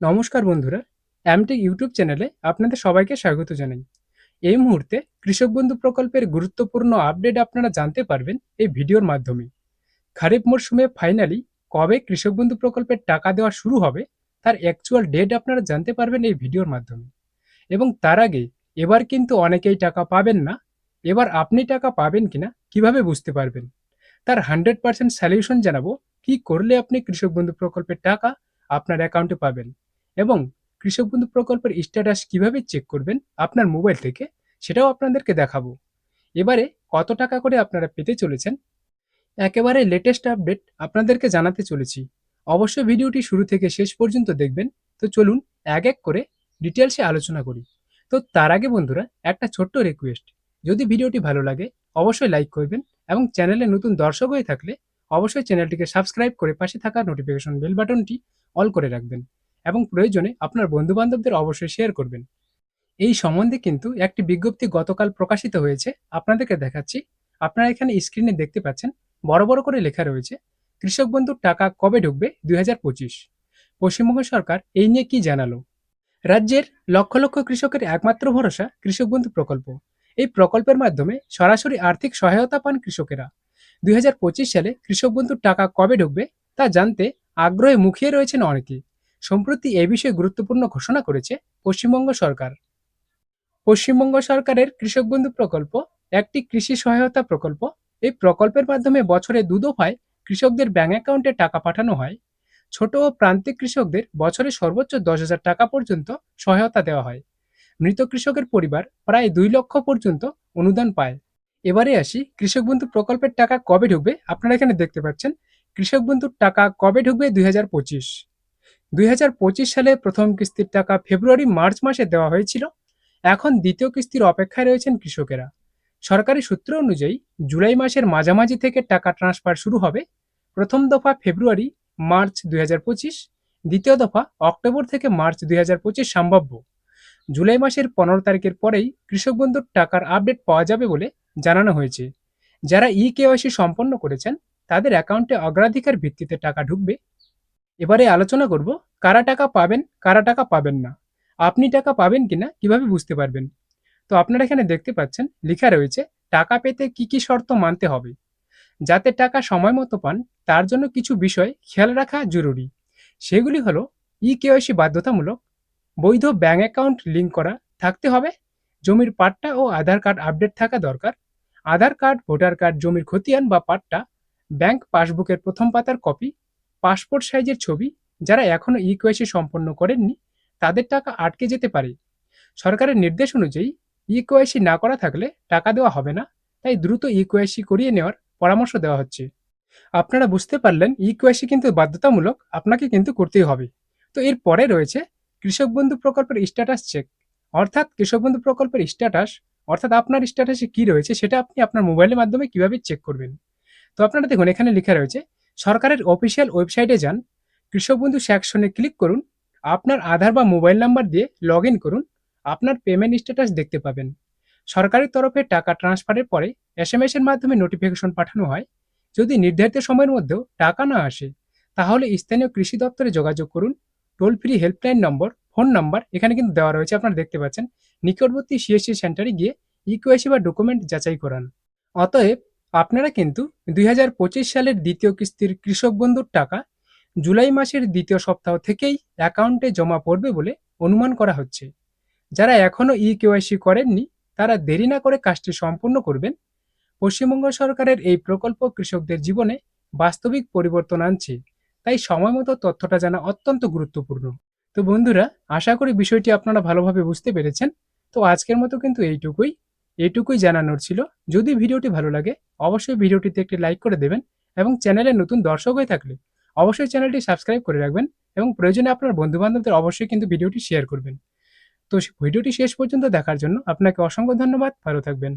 নমস্কার বন্ধুরা Amtech YouTube চ্যানেলে আপনাদের সবাইকে স্বাগত জানাই। এই মুহূর্তে কৃষক বন্ধু প্রকল্পের গুরুত্বপূর্ণ আপডেট আপনারা জানতে পারবেন এই ভিডিওর মাধ্যমে। খারিফ মরশুমে ফাইনালি কবে কৃষক বন্ধু প্রকল্পের টাকা দেওয়া শুরু হবে, তার অ্যাকচুয়াল ডেট আপনারা জানতে পারবেন এই ভিডিওর মাধ্যমে। এবং তার আগে এবার কিন্তু অনেকেই টাকা পাবেন না, এবার আপনি টাকা পাবেন কিনা কীভাবে বুঝতে পারবেন? তার হান্ড্রেড পার্সেন্ট সলিউশন জানাব, কি করলে আপনি কৃষক বন্ধু প্রকল্পের টাকা আপনার অ্যাকাউন্টে পাবেন। এবং কৃষক বন্ধু প্রকল্পের স্ট্যাটাস কীভাবে চেক করবেন আপনার মোবাইল থেকে, সেটাও আপনাদেরকে দেখাবো। এবারে কত টাকা করে আপনারা পেতে চলেছেন? একেবারে লেটেস্ট আপডেট আপনাদেরকে জানাতে চলেছি। অবশ্যই ভিডিওটি শুরু থেকে শেষ পর্যন্ত দেখবেন। তো চলুন এক এক করে ডিটেলসে আলোচনা করি। তো তার আগে বন্ধুরা, একটা ছোট্ট রিকোয়েস্ট যদি ভিডিওটি ভালো লাগে, অবশ্যই লাইক করবেন এবং চ্যানেলে নতুন দর্শক হয়ে থাকলে অবশ্যই চ্যানেলটিকে সাবস্ক্রাইব করে পাশে থাকা নোটিফিকেশন বেল বাটনটি অল করে রাখবেন। এবং প্রয়োজনে আপনার বন্ধুবান্ধবদের অবশ্যই শেয়ার করবেন। এই সম্বন্ধে কিন্তু একটি বিজ্ঞপ্তি গতকাল প্রকাশিত হয়েছে। আপনাদেরকে দেখাচ্ছি। আপনারা এখানে স্ক্রিনে দেখতে পাচ্ছেন, বড় বড় করে লেখা রয়েছে, কৃষক বন্ধুর টাকা কবে ঢুকবে? দুই হাজার পঁচিশ। পশ্চিমবঙ্গ সরকার এই নিয়ে কি জানালো? রাজ্যের লক্ষ লক্ষ কৃষকের একমাত্র ভরসা কৃষক বন্ধু প্রকল্প। এই প্রকল্পের মাধ্যমে সরাসরি আর্থিক সহায়তা পান কৃষকেরা। দুই হাজার পঁচিশ সালে কৃষক বন্ধুর টাকা কবে ঢুকবে তা জানতে আগ্রহে মুখিয়ে রয়েছেন অনেকে। সম্প্রতি এ বিষয়ে গুরুত্বপূর্ণ ঘোষণা করেছে পশ্চিমবঙ্গ সরকার। পশ্চিমবঙ্গ সরকারের কৃষক বন্ধু প্রকল্প, একটি কৃষি সহায়তা প্রকল্প। এই প্রকল্পের মাধ্যমে বছরে দু দফায় কৃষকদের ব্যাংক অ্যাকাউন্টে টাকা পাঠানো হয়। ছোট ও প্রান্তিক কৃষকদের বছরে সর্বোচ্চ দশ হাজার টাকা পর্যন্ত সহায়তা দেওয়া হয়। মৃত কৃষকের পরিবার প্রায় দুই লক্ষ পর্যন্ত অনুদান পায়। এবারে আসি কৃষক বন্ধু প্রকল্পের টাকা কবে ঢুকবে? আপনারা এখানে দেখতে পাচ্ছেন, কৃষক বন্ধুর টাকা কবে ঢুকবে দুই হাজার পঁচিশ? দুই সালে প্রথম কিস্তির টাকা ফেব্রুয়ারি, মার্চ মাসে দেওয়া হয়েছিল। এখন দ্বিতীয় কিস্তির অপেক্ষায় রয়েছেন কৃষকেরা। সরকারি সূত্র অনুযায়ী, জুলাই মাসের মাঝামাঝি থেকে টাকা ট্রান্সফার শুরু হবে প্রথম দফা ফেব্রুয়ারি, মার্চ দুই দ্বিতীয় দফা অক্টোবর থেকে মার্চ দুই হাজার পঁচিশ সম্ভাব্য। জুলাই মাসের পনেরো তারিখের পরেই কৃষক বন্ধুর টাকার আপডেট পাওয়া যাবে বলে জানানো হয়েছে। যারা ই কেওয়াইসি সম্পন্ন করেছেন, তাদের অ্যাকাউন্টে অগ্রাধিকার ভিত্তিতে টাকা ঢুকবে এবারে আলোচনা করব, কারা টাকা পাবেন, কারা টাকা পাবেন না। আপনি টাকা পাবেন কিনা, কীভাবে বুঝতে পারবেন? তো আপনারা এখানে দেখতে পাচ্ছেন, লেখা রয়েছে, টাকা পেতে কি কি শর্ত মানতে হবে। যাতে টাকা সময় মতো পান, তার জন্য কিছু বিষয় খেয়াল রাখা জরুরি। সেগুলি হলো ই কেওয়াইসি বাধ্যতামূলক, বৈধ ব্যাঙ্ক অ্যাকাউন্ট লিঙ্ক করা থাকতে হবে, জমির পাট্টা ও আধার কার্ড আপডেট থাকা দরকার, আধার কার্ড, ভোটার কার্ড, জমির খতিয়ান বা পাট্টা ব্যাংক পাসবুকের প্রথম পাতার কপি পাসপোর্ট সাইজের ছবি যারা এখনও ই কেওয়াইসি সম্পন্ন করেননি, তাদের টাকা আটকে যেতে পারে। সরকারের নির্দেশ অনুযায়ী ই কেওয়াইসি না করা থাকলে টাকা দেওয়া হবে না, তাই দ্রুত ই কেওয়াইসি করিয়ে নেওয়ার পরামর্শ দেওয়া হচ্ছে। আপনারা বুঝতে পারলেন ই কেওয়াইসি কিন্তু বাধ্যতামূলক, আপনাকে কিন্তু করতেই হবে। তো এর পরে রয়েছে কৃষক বন্ধু প্রকল্পের স্ট্যাটাস চেক অর্থাৎ কৃষক বন্ধু প্রকল্পের স্ট্যাটাস অর্থাৎ আপনার স্ট্যাটাসে কি রয়েছে, সেটা আপনি আপনার মোবাইলের মাধ্যমে কীভাবে চেক করবেন। তো আপনারা দেখুন, এখানে লেখা রয়েছে সরকারের অফিসিয়াল ওয়েবসাইটে যান। কৃষক বন্ধু সেকশনে ক্লিক করুন। আপনার আধার বা মোবাইল নাম্বার দিয়ে লগ করুন। আপনার পেমেন্ট স্ট্যাটাস দেখতে পাবেন। সরকারের তরফে টাকা ট্রান্সফারের পরে এস এম এস এর মাধ্যমে নোটিফিকেশন পাঠানো হয়। যদি নির্ধারিত সময়ের মধ্যেও টাকা না আসে, তাহলে স্থানীয় কৃষি দপ্তরে যোগাযোগ করুন। টোল ফ্রি হেল্পলাইন নম্বর, ফোন নাম্বার, এখানে কিন্তু দেওয়া রয়েছে, আপনারা দেখতে পাচ্ছেন। নিকটবর্তী সিএসসি সেন্টারে গিয়ে ইকুয়েসি বা ডকুমেন্ট যাচাই করান। অতএব আপনারা কিন্তু দুই হাজার পঁচিশ সালের দ্বিতীয় কিস্তির কৃষক বন্ধুর টাকা জুলাই মাসের দ্বিতীয় সপ্তাহ থেকেই অ্যাকাউন্টে জমা পড়বে বলে অনুমান করা হচ্ছে। যারা এখনও ই কেওয়াইসি করেননি, তারা দেরি না করে কাজটি সম্পূর্ণ করবেন। পশ্চিমবঙ্গ সরকারের এই প্রকল্প কৃষকদের জীবনে বাস্তবিক পরিবর্তন আনছে, তাই সময় মতো তথ্যটা জানা অত্যন্ত গুরুত্বপূর্ণ। তো বন্ধুরা, আশা করি বিষয়টি আপনারা ভালোভাবে বুঝতে পেরেছেন। তো আজকের মতো কিন্তু এইটুকুই। এইটুকুই জানানোর ছিল। যদি ভিডিওটি ভালো লাগে, অবশ্যই ভিডিওটিতে একটি লাইক করে দেবেন এবং চ্যানেলে নতুন দর্শক হয়ে থাকলে অবশ্যই চ্যানেলটি সাবস্ক্রাইব করে রাখবেন এবং প্রয়োজনে আপনার বন্ধুবান্ধবদের অবশ্যই কিন্তু ভিডিওটি শেয়ার করবেন। তো ভিডিওটি শেষ পর্যন্ত দেখার জন্য আপনাকে অসংখ্য ধন্যবাদ। ভালো থাকবেন।